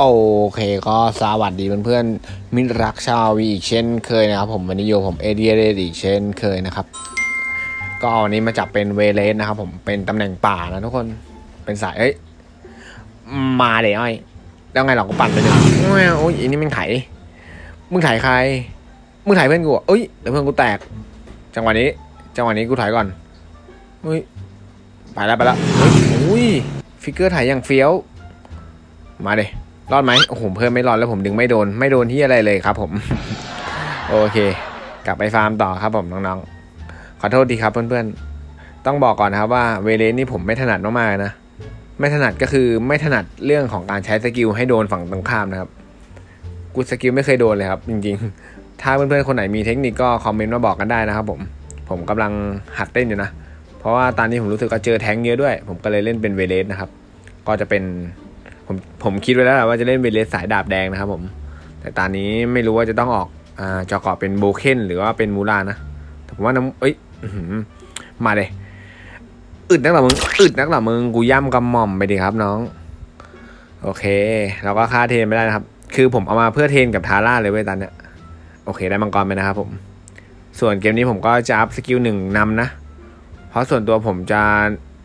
โอเคก็สวัสดีเพื่อนๆมิตรรักชาววีอีกเช่นเคยนะครับ ผมวันนี้อยู่ผมเอเดียเดอีกเช่นเคยนะครับ ก็วันนี้มาจับเป็นเวเลสนะครับ ผมเป็นตำแหน่งป่านะทุกคนเป็นสายเอ้ยมาเดี๋ยวไอ้แล้วไงเราก็ปั่นไปเลยโอ้ยอันนี้มันไถมึงไถใคร มึงไถเพื่อนกูเอ้ยเดี๋ยวเพื่อนกูแตก จังหวะนี้ จังหวะนี้กูถอยก่อนเฮ้ยไปแล้วไปแล้วเฮ้ยอุ้ยฟิกเกอร์ถ่ายอย่างเฟี้ยวมาเด รอดไหมโอ้โหเพิ่มไม่รอดแล้วผมดึงไม่โดน ไม่โดนที่อะไรเลยครับ ผม โอเค กลับไปฟาร์มต่อครับผมน้องๆ ขอโทษทีครับเพื่อนๆ ต้องบอกก่อนนะครับว่าเวเลสนี่ผมไม่ถนัดมากๆนะไม่ถนัดก็คือไม่ถนัดเรื่องของการใช้สกิลให้โดนฝั่งตรงข้ามนะครับ กูสกิลไม่เคยโดนเลยครับ จริงๆ ถ้าเพื่อนๆคนไหนมีเทคนิคก็คอมเมนต์มาบอกกันได้นะครับ ผม ผมกำลังหัดเต้นอยู่นะ เพราะว่าตอนนี้ผมรู้สึกว่าเจอแท้งเยอะด้วย ผมก็เลยเล่นเป็นเวเลสนะครับ ก็จะเป็น ผมผมคิดไว้แล้วแหละว่าจะเล่นเวเลสสายดาบแดงนะครับผม แต่ตอนนี้ไม่รู้ว่าจะต้องออกอ่าจอกอบเป็นโบเคนหรือว่าเป็นมูลานะแต่ผมว่าน้ำเอ้ยมาเลยอึดนักเหรอมึงอึดนักเหรอมึงกูย่ำกำหม่อมไปดิครับน้อง โอเคเราก็ค่าเทนไม่ได้นะครับ คือผมเอามาเพื่อเทนกับทาร่าเลยเว้ยตอนเนี้ยโอเคได้มังกรไปนะครับผม ส่วนเกมนี้ผมก็จะอัพสกิลหนึ่งนำนะ เพราะส่วนตัวผมจะ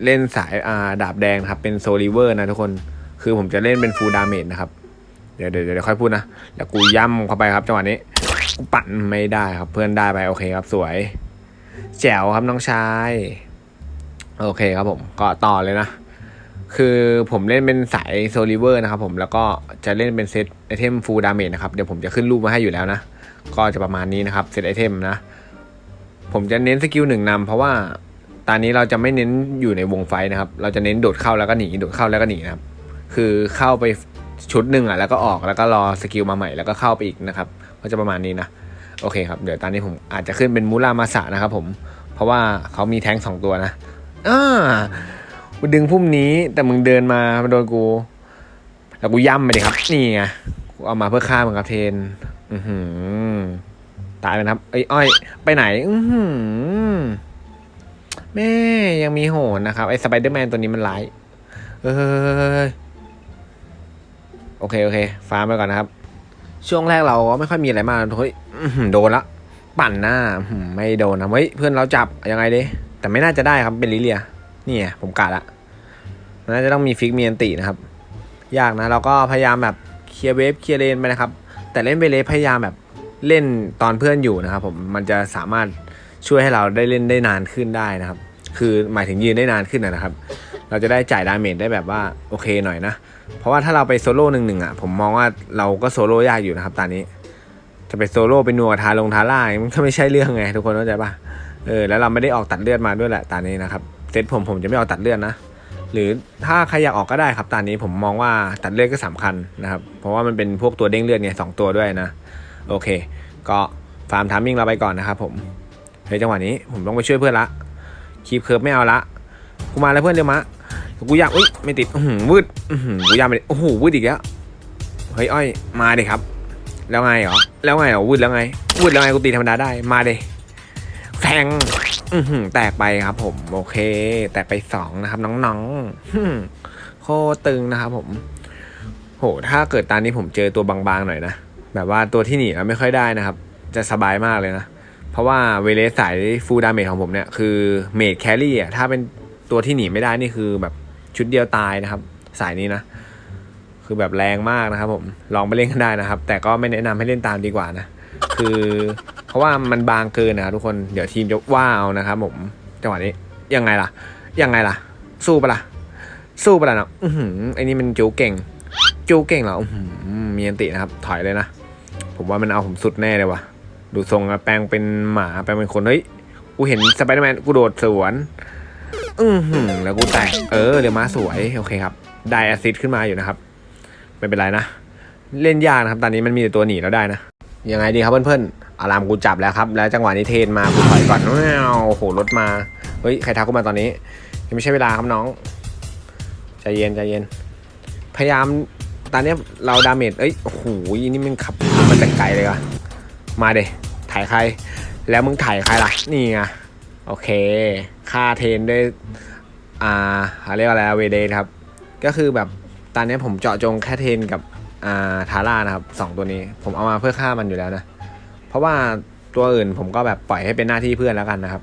เล่นสายอาดาบแดงครับเป็นโซลิเวอร์นะทุกคน คือผมจะเล่นเป็นฟูลดาเมจนะครับ เดี๋ยวเดี๋ยวเดี๋ยวค่อยพูดนะแล้วกูย่ำเข้าไปครับจังหวะนี้กูปั่นไม่ได้ครับ เพื่อนได้ไปโอเคครับสวย แจ๋วครับน้องชายโอเคครับผมก็ต่อเลยนะ คือผมเล่นเป็นสายโซลิเวอร์นะครับผมแล้วก็จะเล่นเป็นเซตไอเทมฟูลดาเมจนะครับเดี๋ยวผมจะขึ้นรูปมาให้อยู่แล้วนะ ก็จะประมาณนี้นะครับเซตไอเทมนะผมจะเน้นสกิลหนึ่งนำเพราะว่าตอนนี้เราจะไม่เน้นอยู่ในวงไฟนะครับ เราจะเน้นโดดเข้าแล้วก็หนีโดดเข้าแล้วก็หนีนะครับ คือเข้าไปชุดหนึ่งอะแล้วก็ออกแล้วก็รอสกิลมาใหม่แล้วก็เข้าไปอีกนะครับ ก็จะประมาณนี้นะ โอเคครับ เดี๋ยวตอนนี้ผมอาจจะขึ้นเป็นมูรามาสะนะครับผม เพราะว่าเขามีแท้งสองตัวนะอ่ากูดึงพุ่มนี้แต่มึงเดินมามาโดนกู แล้วกูย่ำไปดิครับ นี่ไงกูเอามาเพื่อฆ่ามึงครับเทน อือหือตายไปนะครับเอ้อ้อย ไปไหน อือหือแม่ยังมีโหนนะครับ ไอ้สไปเดอร์แมนตัวนี้มันร้าย เอย โอเคโอเคฟาร์มไปก่อนนะครับ ช่วงแรกเราก็ไม่ค่อยมีอะไรมากเฮ้ยโดนละปั่นหน้าไม่โดนนะเฮ้ยเพื่อนเราจับยังไงดิแต่ไม่น่าจะได้ครับเป็นลิเลียนี่ไงผมกะละน่าจะต้องมีฟิกมีอันตินะครับ ยากนะเราก็พยายามแบบเคลียร์เวฟเคลียร์เลนไปนะครับ แต่เล่นไปเลฟพยายามแบบเล่นตอนเพื่อนอยู่นะครับ ผมมันจะสามารถช่วยให้เราได้เล่นได้นานขึ้นได้นะครับ คือหมายถึงยืนได้นานขึ้นนะครับ เราจะได้จ่ายดาเมจได้แบบว่าโอเคหน่อยนะ เพราะว่าถ้าเราไปโซโล่หนึ่งหนึ่งอะผมมองว่าเราก็โซโล่ยากอยู่นะครับตอนนี้ จะไปโซโล่เป็นนัวทาลงทาร่ามันก็ไม่ใช่เรื่องไง ทุกคนเข้าใจปะเออแล้วเราไม่ได้ออกตัดเลือดมาด้วยแหละตอนนี้นะครับเซตผมผมจะไม่ออกตัดเลือดนะหรือถ้าใครอยากออกก็ได้ครับตอนนี้ผมมองว่าตัดเลือดก็สำคัญนะครับ เพราะว่ามันเป็นพวกตัวเด้งเลือดไงสองตัวด้วยนะ โอเค ก็ฟาร์มทามมิ่งเราไปก่อนนะครับผมเฮ้ยจังหวะนี้ผมต้องไปช่วยเพื่อนละคีบเคิร์ฟไม่เอาละกูมาแล้วเพื่อนเดี๋ยวมา กูอยากอุ้ยไม่ติดอื้อหือวืดอื้อหือกูอยากไม่โอ้โหวืดอีกแล้วเฮ้ยอ้อยมาดิครับ แล้วไงเหรอแล้วไงเหรอวืดแล้วไงวืดแล้วไงกูตีธรรมดาได้มาดิแทงอื้อหือแตกไปครับ ผม โอเค แตกไปสองนะครับ น้องๆโคตรึงนะครับ ผม โห ถ้าเกิดตอนนี้ผมเจอตัวบางๆหน่อยนะแบบว่าตัวที่หนีแล้วไม่ค่อยได้นะครับ จะสบายมากเลยนะเพราะว่าเวเลสสายฟูดาเมจของผมเนี่ยคือเมดแครี่อะถ้าเป็นตัวที่หนีไม่ได้นี่คือแบบ ชุดเดียวตายนะครับ สายนี้นะ คือแบบแรงมากนะครับ ผมลองไปเล่นกันได้นะครับ แต่ก็ไม่แนะนำให้เล่นตามดีกว่านะ คือ เพราะว่ามันบางเกินนะทุกคนเดี๋ยวทีมจะว่าเอานะครับ ผมจังหวะนี้ยังไงล่ะ ยังไงล่ะ สู้ปะล่ะสู้ปะล่ะเนาะอือหือไอ้นี่มันจูเก่ง จูเก่งเหรออือหือมีอันตินะครับ ถอยเลยนะผมว่ามันเอาผมสุดแน่เลยว่ะดูทรงแปลงเป็นหมาแปลงเป็นคนเฮ้ยกูเห็นสไปเดอร์แมนกูโดดสวน อือหือแล้วกูแตกเออเรือม้าสวยโอเคครับ ได้แอซิดขึ้นมาอยู่นะครับ ไม่เป็นไรนะ เล่นยากนะครับ ตอนนี้มันมีแต่ตัวหนีแล้วได้นะ ยังไงดีครับเพื่อนๆ อารามกูจับแล้วครับ แล้วจังหวะนี้เทนมากูถอยก่อนว้าโอ้โหรถมา เฮ้ยใครทักกูมาตอนนี้ยังไม่ใช่เวลาครับน้องใจเย็นใจเย็น พยายามตอนนี้เราดาเมจเอ้ยโอ้โหนี่มันขับมาแต่ไกลเลยว่ะมาเดถ่ายใคร แล้วมึงถ่ายใครล่ะนี่ไง โอเค ค่าเทนด้วย อ่าเขาเรียกว่าอะไรเวเดทครับ ก็คือแบบตอนนี้ผมเจาะจงแค่เทนกับ อ่า ทาร่านะครับสองตัวนี้ ผมเอามาเพื่อฆ่ามันอยู่แล้วนะ เพราะว่าตัวอื่นผมก็แบบปล่อยให้เป็นหน้าที่เพื่อนแล้วกันนะครับ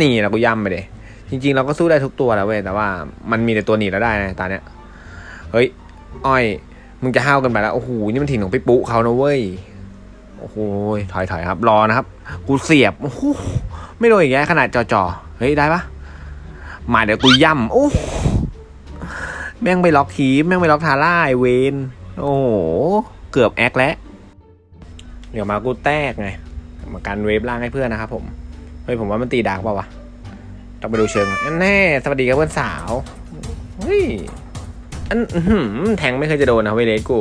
นี่เราก็ย่ำไปเลยจริง ๆ เราก็สู้ได้ทุกตัวแล้วเว้ยแต่ว่ามันมีแต่ตัวหนีแล้วได้นะตอนเนี้ย เฮ้ย อ้อย มึงจะห้าวกันไปแล้ว โอ้โห นี่มันถิ่นของพี่ปุ๊เขานะเว้ย โอ้โห ถอยถอยครับ รอนะครับ กูเสียบ โอ้โห ไม่โดนอีกแล้วขนาดจ่อๆเฮ้ยได้ปะมาเดี๋ยวกูย่ำโอ้แม่งไปล็อกคีแม่งไปล็อกทาร่าไอเวนโอ้โหเกือบแอคแล้วเดี๋ยวมากูแตกไงมากันเวฟล่างให้เพื่อนนะครับผมเฮ้ยผมว่ามันตีดาร์กเปล่าวะต้องไปดูเชิงแน่สวัสดีครับเพื่อนสาวเฮ้ยอันหือแทงไม่เคยจะโดนนะเวเลสกู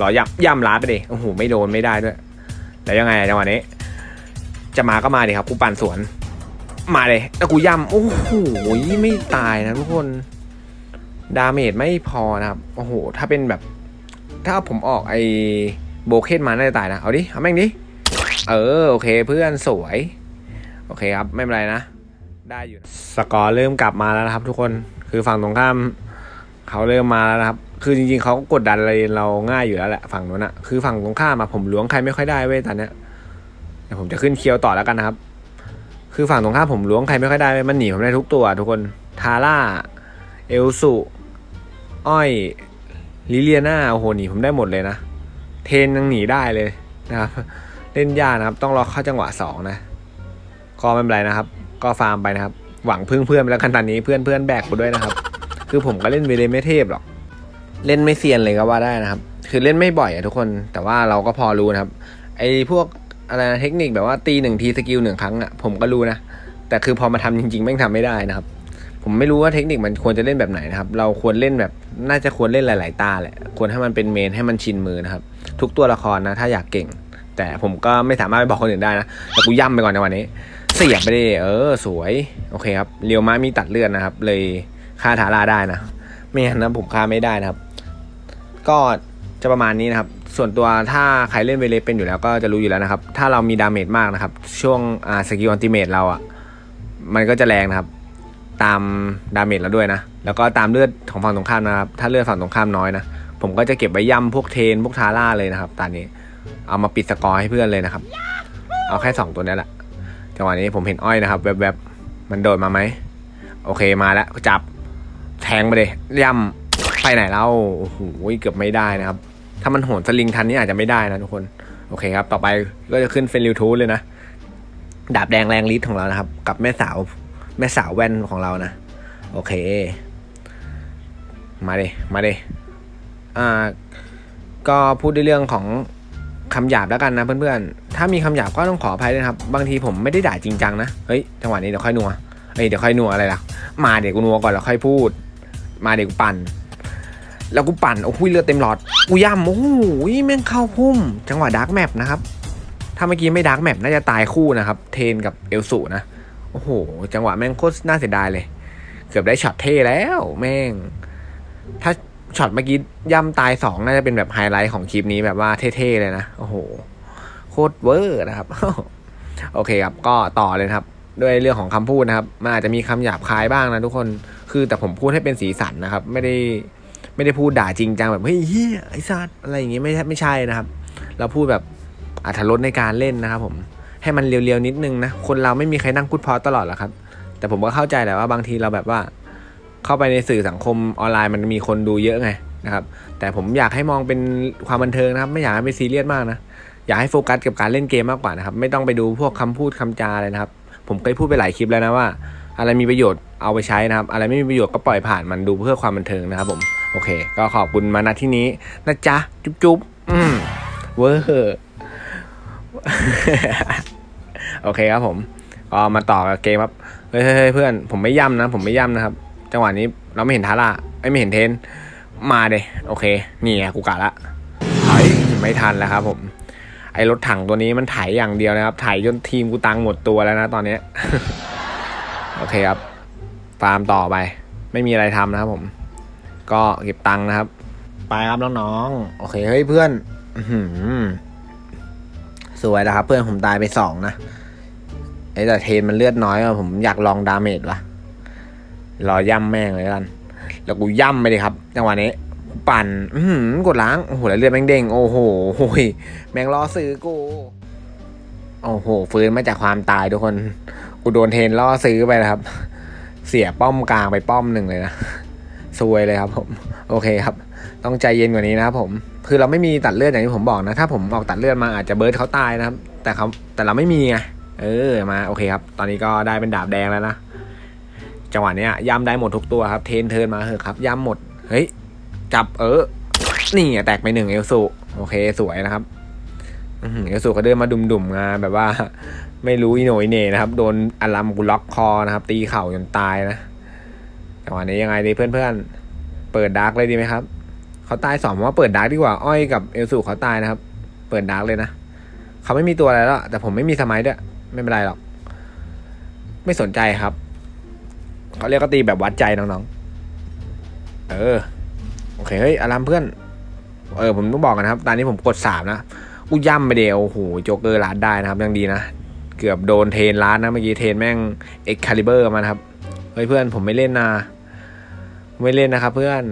รอย่ำย่ำล้าไปดิโอ้โหไม่โดนไม่ได้ด้วย แล้วยังไงจังหวะนี้ จะมาก็มาดิครับกูปั่นสวน มาเลยแล้วกูย่ำโอ้โหไม่ตายนะทุกคน ดาเมจไม่พอนะครับ โอ้โห ถ้าเป็นแบบ ถ้าผมออกไอโบเคนมาน่าจะตายนะ เอาดิ เอาแม่งดิ เออ โอเค เพื่อนสวย โอเคครับ ไม่เป็นไรนะ ได้อยู่ สกอร์เริ่มกลับมาแล้วนะครับ ทุกคน คือฝั่งตรงข้ามเขาเริ่มมาแล้วนะครับ คือจริงๆเขาก็กดดันอะไรเราง่ายอยู่แล้วแหละฝั่งนู้นอะคือฝั่งตรงข้ามอะผมล้วงใครไม่ค่อยได้เว้ยตอนเนี้ย เดี๋ยวผมจะขึ้นเคียวต่อแล้วกันนะครับ คือฝั่งตรงข้ามผมล้วงใครไม่ค่อยได้มันหนีผมได้ทุกตัว ทุกคนทาร่าเอลสุอ้อยลิเลียนาโอ้โหหนีผมได้หมดเลยนะ เทนยังหนีได้เลยนะครับ เล่นยากนะครับ ต้องรอเข้าจังหวะสองนะก็ไม่เป็นไรนะครับ ก็ฟาร์มไปนะครับ หวังพึ่งเพื่อนไปแล้วกันตอนนี้เพื่อนเพื่อนแบกกูด้วยนะครับ คือผมก็เล่นเวเลไม่เทพหรอก เล่นไม่เซียนเลยก็ว่าได้นะครับ คือเล่นไม่บ่อยอะทุกคน แต่ว่าเราก็พอรู้นะครับ ไอ้พวก อะไรนะเทคนิคแบบว่าตีหนึ่งทีสกิลหนึ่งครั้งอะผมก็รู้นะ แต่คือพอมาทำจริงๆแม่งทำไม่ได้นะครับ ผมไม่รู้ว่าเทคนิคมันควรจะเล่นแบบไหนนะครับ เราควรเล่นแบบน่าจะควรเล่นหลาย ๆ ตาแหละควรให้มันเป็นเมนให้มันชินมือนะครับ ทุกตัวละครนะ ถ้าอยากเก่ง แต่ผมก็ไม่สามารถไปบอกคนอื่นได้นะแต่กูย่ำไปก่อนในวันนี้ เสียบไปดิเออ สวยโอเคครับเรียวม้ามีตัดเลือดนะครับ เลยฆ่าทาราได้นะไม่งั้นนะผมฆ่าไม่ได้นะครับ ก็จะประมาณนี้นะครับ ส่วนตัวถ้าใครเล่นเวเลเป็นอยู่แล้วก็จะรู้อยู่แล้วนะครับ ถ้าเรามีดาเมจมากนะครับ ช่วงอ่าสกิลอันติเมตเราอะมันก็จะแรงนะครับ ตามดาเมจเราด้วยนะ แล้วก็ตามเลือดของฝั่งตรงข้ามนะครับ ถ้าเลือดฝั่งตรงข้ามน้อยนะ ผมก็จะเก็บไว้ย่ำพวกเทนพวกทาร่าเลยนะครับตอนนี้ เอามาปิดสกอร์ให้เพื่อนเลยนะครับ เอาแค่สองตัวนี้แหละจังหวะนี้ผมเห็นอ้อยนะครับแวบๆมันโดดมาไหมโอเคมาแล้วจับแทงไปเลยย่ำไปไหนแล้วโอ้โหเกือบไม่ได้นะครับ ถ้ามันโหนสลิงทันนี่อาจจะไม่ได้นะทุกคน โอเคครับ ต่อไปก็จะขึ้นเฟนริวทูเลยนะ ดาบแดงแรงลิทของเรานะครับ กับแม่สาว แม่สาวแว่นของเรานะ โอเค มาเลยมาเลยอ่า ก็พูดในเรื่องของคำหยาบแล้วกันนะเพื่อนๆ ถ้ามีคำหยาบก็ต้องขออภัยด้วยครับ บางทีผมไม่ได้ด่าจริงจังนะ เฮ้ย จังหวะนี้เดี๋ยวค่อยนัวเฮ้ย เดี๋ยวค่อยนัวอะไรล่ะ มาเดี๋ยวกูนัวก่อนแล้วค่อยพูด มาเดี๋ยวกูปั่น แล้วกูปั่นโอ้โหเลือดเต็มหลอดกูย่ำโอ้โหแม่งเข้าพุ่ม จังหวะดาร์กแมปนะครับ ถ้าเมื่อกี้ไม่ดาร์กแมปน่าจะตายคู่นะครับ เทนกับเอลสูนะ โอ้โห จังหวะแม่งโคตรน่าเสียดายเลย เกือบได้ช็อตเท่แล้วแม่ง ถ้าช็อตเมื่อกี้ย่ำตายสองน่าจะเป็นแบบไฮไลท์ของคลิปนี้แบบว่าเท่ๆเลยนะ โอ้โห โคตรเวอร์นะครับ โอเคครับ ก็ต่อเลยครับ ด้วยเรื่องของคำพูดนะครับ มันอาจจะมีคำหยาบคายบ้างนะทุกคน คือแต่ผมพูดให้เป็นสีสันนะครับ ไม่ได้ ไม่ได้พูดด่าจริงจังแบบเฮ้ยเฮียไอ้สัตว์อะไรอย่างงี้ไม่ใช่ไม่ใช่นะครับ เราพูดแบบอัธรสในการเล่นนะครับ ผม ให้มันเรียวๆนิดนึงนะคนเราไม่มีใครนั่งพูดพอตลอดหรอกครับ แต่ผมก็เข้าใจแหละว่าบางทีเราแบบว่า เข้าไปในสื่อสังคมออนไลน์มันมีคนดูเยอะไงนะครับ แต่ผมอยากให้มองเป็นความบันเทิงนะครับ ไม่อยากให้ไปซีเรียสมากนะอยากให้โฟกัสกับการเล่นเกมมากกว่านะครับ ไม่ต้องไปดูพวกคำพูดคำจาเลยนะครับ ผมเคยพูดไปหลายคลิปแล้วนะว่า อะไรมีประโยชน์เอาไปใช้นะครับ อะไรไม่มีประโยชน์ก็ปล่อยผ่านมันดูเพื่อความบันเทิงนะครับผม โอเค ก็ขอบคุณมาณที่นี้นะจ๊ะ จุ๊บจุ๊บอืมเวอร์โอเคครับผมก็มาต่อกับเกมครับเฮ้ยเพื่อนผมไม่ย่ำนะ ผมไม่ย่ำนะครับ จังหวะนี้เราไม่เห็นทาร่าไม่เห็นเทน มาเดโอเค นี่ไงกูกะละไม่ทันแล้วครับ ผม ไอรถถังตัวนี้มันไถอย่างเดียวนะครับไถจนทีมกูตังหมดตัวแล้วนะตอนนี้โอเคครับฟาร์มต่อไป ไม่มีอะไรทำนะครับผม ก็เก็บตังค์นะครับ ไปครับน้องๆโอเคเฮ้ยเพื่อนอื้อหือสวยนะครับ เพื่อนผมตายไปสองนะไอ้แต่เทนมันเลือดน้อยอะผมอยากลองดาเมจว่ะรอย่ำแม่งเลยละกัน แล้วกูย่ำไปเลยครับจังหวะนี้ปั่นอื้อหือกดล้างโอ้โหแล้วเลือดแม่งเด้งโอ้โหโอ้ยแม่งล่อซื้อกูโอ้โห ฟื้นมาจากความตายทุกคน กูโดนเทรนล่อซื้อไปนะครับ เสียป้อมกลางไปป้อมหนึ่งเลยนะ ซวยเลยครับผมโอเคครับ ต้องใจเย็นกว่านี้นะครับผมคือเราไม่มีตัดเลือดอย่างที่ผมบอกนะ ถ้าผมออกตัดเลือดมาอาจจะเบิร์ดเขาตายนะครับ แต่เขาแต่เราไม่มีไงเออมาโอเคครับ ตอนนี้ก็ได้เป็นดาบแดงแล้วนะจังหวะเนี้ยย่ำได้หมดทุกตัวครับ เทนเทินมาเถอะครับย่ำหมดเฮ้ยจับเออนี่แตกไปหนึ่งเอลสูโอเคสวยนะครับเอลสูก็เดินมาดุ่มๆมาแบบว่า ไม่รู้อีโหนอีเน่นะครับ โดนอลัมกูล็อกคอนะครับ ตีเข่าจนตายนะ จังหวะนี้ยังไงดีเพื่อนๆ เปิดดาร์กเลยดีไหมครับ เขาตายสองผมว่าเปิดดาร์กดีกว่า อ้อยกับเอลสูเขาตายนะครับ เปิดดาร์กเลยนะ เขาไม่มีตัวอะไรแล้วแต่ผมไม่มีสมัยด้วย ไม่เป็นไรหรอก ไม่สนใจครับ เขาเรียกก็ตีแบบวัดใจน้องๆ เออ โอเค เฮ้ย อารามเพื่อน เออ ผมต้องบอกกันนะครับ ตอนนี้ผมกดสามนะกูย่ำไปเดียวโอ้โหโจกเกอร์ลาดได้นะครับ ยังดีนะ เกือบโดนเทนลาดนะ เมื่อกี้เทนแม่งเอ็กคาลิเบอร์มานะครับ เฮ้ยเพื่อนผมไม่เล่นนะ ไม่เล่นนะครับ เพื่อน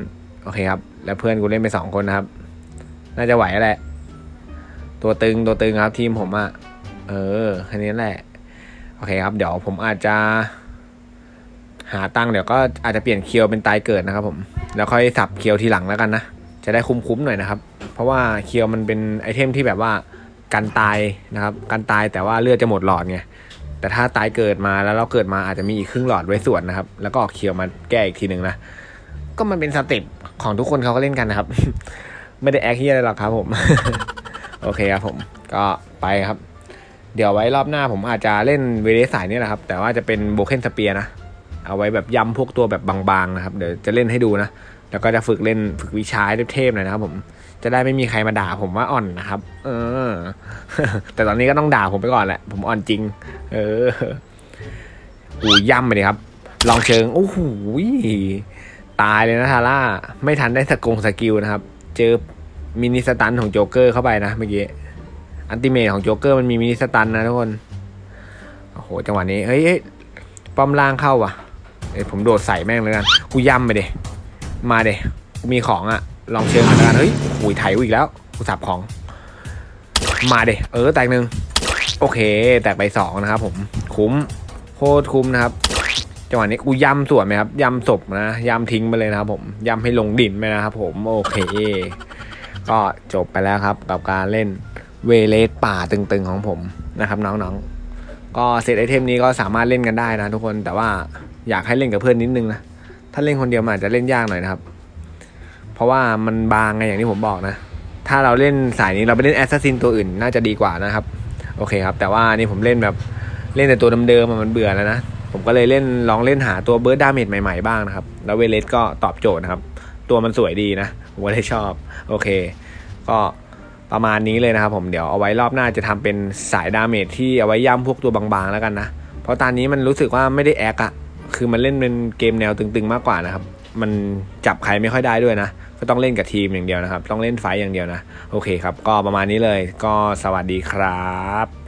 โอเคครับ แล้วเพื่อนกูเล่นไปสองคนนะครับ น่าจะไหวแหละ ตัวตึงตัวตึงครับ ทีมผมอะเออแค่นี้แหละ โอเคครับ เดี๋ยวผมอาจจะ หาตังค์เดี๋ยวก็อาจจะเปลี่ยนเคียวเป็นตายเกิดนะครับ ผม แล้วค่อยสับเคียวทีหลังแล้วกันนะ จะได้คุ้มๆหน่อยนะครับ เพราะว่าเคียวมันเป็นไอเทมที่แบบว่ากันตายนะครับกันตายแต่ว่าเลือดจะหมดหลอดไงแต่ถ้าตายเกิดมาแล้วเราเกิดมาอาจจะมีอีกครึ่งหลอดไว้ส่วนนะครับ แล้วก็ออกเคียวมาแก้อีกทีหนึ่งนะ ก็มันเป็นสเต็ปของทุกคนเขาก็เล่นกันนะครับ ไม่ได้แอคเฮียอะไรหรอกครับผม โอเคครับผมก็ไปครับ เดี๋ยวไว้รอบหน้าผมอาจจะเล่นเวเดสายนี่แหละครับ แต่ว่าจะเป็นโบเคนสเปียนะ เอาไว้แบบย้ำพวกตัวแบบบางๆนะครับ เดี๋ยวจะเล่นให้ดูนะ แล้วก็จะฝึกเล่นฝึกวิชาเทพๆหน่อยนะครับผม จะได้ไม่มีใครมาด่าผมว่าอ่อนนะครับ เออ แต่ตอนนี้ก็ต้องด่าผมไปก่อนแหละ ผมอ่อนจริง เอออูย่ำไปเลยครับ ลองเชิง โอ้โห ตายเลยนะทาร่า ไม่ทันได้สกงสกิลนะครับ เจอมินิสตันของโจ๊กเกอร์เข้าไปนะเมื่อกี้ อันติเมทของโจ๊กเกอร์มันมีมินิสตันนะทุกคน โอ้โห จังหวะนี้ เฮ้ยป้อมล่างเข้าว่ะเอ้ยผมโดดใส่แม่งเลยกันกูย่ำไปเดมาเดกูมีของอะลองเชิงกันแล้วกันเฮ้ยหุยไถอีกแล้วกูสับของ มาเดเออแตกหนึ่งโอเค แตกไปสองนะครับผมคุ้มโคตรคุ้มนะครับ จังหวะนี้กูยำสวนไหมครับยำศพนะยำทิ้งไปเลยนะครับ ผมยำให้ลงดินไปนะครับผมโอเค ก็จบไปแล้วครับ กับการเล่นเวเลสป่าตึงๆของผมนะครับ น้องๆ ก็เซตไอเทมนี้ก็สามารถเล่นกันได้นะทุกคนแต่ว่าอยากให้เล่นกับเพื่อนนิดนึงนะถ้าเล่นคนเดียวมันอาจจะเล่นยากหน่อยนะครับ เพราะว่ามันบางไงอย่างที่ผมบอกนะ ถ้าเราเล่นสายนี้เราไปเล่นแอสซัสซินตัวอื่นน่าจะดีกว่านะครับ โอเคครับ แต่ว่านี่ผมเล่นแบบเล่นแต่ตัวเดิมๆมันเบื่อแล้วนะ ผมก็เลยเล่นลองเล่นหาตัวเบิร์ดดาเมจใหม่ๆบ้างนะครับ แล้วเวเลสก็ตอบโจทย์นะครับ ตัวมันสวยดีนะผมก็เลยชอบ โอเค ก็ประมาณนี้เลยนะครับ ผมเดี๋ยวเอาไว้รอบหน้าจะทำเป็นสายดาเมจที่เอาไว้ย่ำพวกตัวบางๆแล้วกันนะ เพราะตอนนี้มันรู้สึกว่าไม่ได้แอคอะคือมันเล่นเป็นเกมแนวตึงๆมากกว่านะครับ มันจับใครไม่ค่อยได้ด้วยนะ ก็ต้องเล่นกับทีมอย่างเดียวนะครับ ต้องเล่นไฟอย่างเดียวนะ โอเคครับ ก็ประมาณนี้เลย ก็สวัสดีครับ